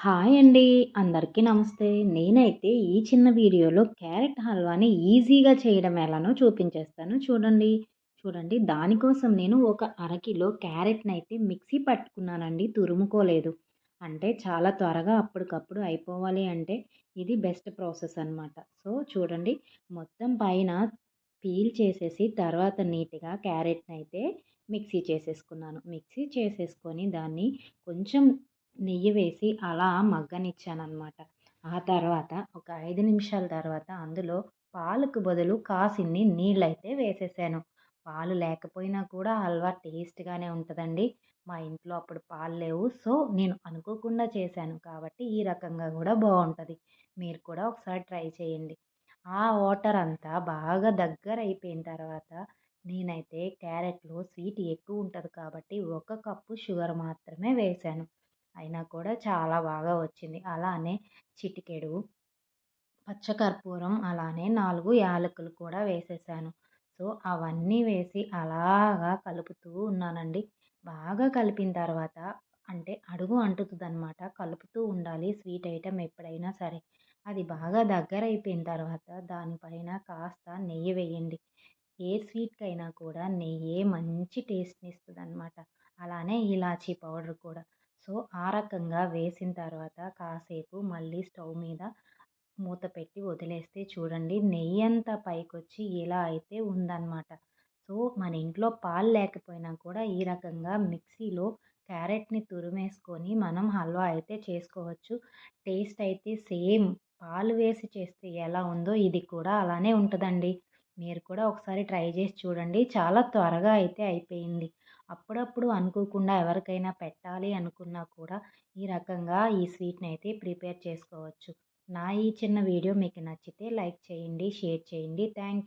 Hi అండి. అందరికీ నమస్తే. నేనైతే ఈ చిన్న వీడియోలో క్యారెట్ హల్వాని ఈజీగా చేయడం ఎలానో చూపించేస్తాను. చూడండి. చూడండి. దానికోసం నేను ఒక అరకిలో క్యారెట్ని అయితే మిక్సీ పట్టుకున్నానండి. తురుముకోలేదు. అంటే చాలా త్వరగా అప్పటికప్పుడు అయిపోవాలి అంటే ఇది బెస్ట్ ప్రాసెస్ అనమాట సో చూడండి. మొత్తం పైన పీల్ చేసేసి తర్వాత నీట్గా క్యారెట్ని అయితే మిక్సీ చేసేసుకున్నాను. మిక్సీ చేసేసుకొని దాన్ని కొంచెం నెయ్యి వేసి అలా మగ్గనిచ్చానమాట ఆ తర్వాత ఒక ఐదు నిమిషాల తర్వాత అందులో పాలకు బదులు కాసిన్ని నీళ్ళైతే వేసేసాను. పాలు లేకపోయినా కూడా హల్వా టేస్ట్గానే ఉంటుందండి. మా ఇంట్లో అప్పుడు పాలు లేవు. సో నేను అనుకోకుండా చేశాను. కాబట్టి ఈ రకంగా కూడా బాగుంటుంది మీరు కూడా ఒకసారి ట్రై చేయండి. ఆ వాటర్ అంతా బాగా దగ్గర అయిపోయిన తర్వాత నేనైతే క్యారెట్లో స్వీట్ ఎక్కువ ఉంటుంది కాబట్టి ఒక కప్పు షుగర్ మాత్రమే వేశాను అయినా కూడా చాలా బాగా వచ్చింది. అలానే చిటికెడు పచ్చకర్పూరం అలానే నాలుగు యాలకులు కూడా వేసేసాను. సో అవన్నీ వేసి అలాగా కలుపుతూ ఉన్నానండి. బాగా కలిపిన తర్వాత అంటే అడుగు అంటుతుందనమాట కలుపుతూ ఉండాలి. స్వీట్ ఐటెం ఎప్పుడైనా సరే. అది బాగా దగ్గర అయిపోయిన తర్వాత దానిపైన కాస్త నెయ్యి వేయండి. ఏ స్వీట్కైనా కూడా నెయ్యే మంచి టేస్ట్ని ఇస్తుంది అనమాట అలానే ఇలాచీ పౌడర్ కూడా. సో ఆ రకంగా వేసిన తర్వాత కాసేపు మళ్ళీ స్టవ్ మీద మూత పెట్టి వదిలేస్తే చూడండి నెయ్యి అంతా పైకొచ్చి ఇలా అయితే ఉందన్నమాట. సో మన ఇంట్లో పాలు లేకపోయినా కూడా ఈ రకంగా మిక్సీలో క్యారెట్ని తురిమేసుకొని మనం హల్వా అయితే చేసుకోవచ్చు. టేస్ట్ అయితే సేమ్. పాలు వేసి చేస్తే ఎలా ఉందో ఇది కూడా అలానే ఉంటుందండి. మీరు కూడా ఒకసారి ట్రై చేసి చూడండి. చాలా త్వరగా అయితే అయిపోయింది. అప్పుడప్పుడు అనుకోకుండా ఎవరికైనా పెట్టాలి అనుకున్నా కూడా ఈ రకంగా ఈ స్వీట్ని అయితే ప్రిపేర్ చేసుకోవచ్చు. నా ఈ చిన్న వీడియో మీకు నచ్చితే లైక్ చేయండి షేర్ చేయండి. థ్యాంక్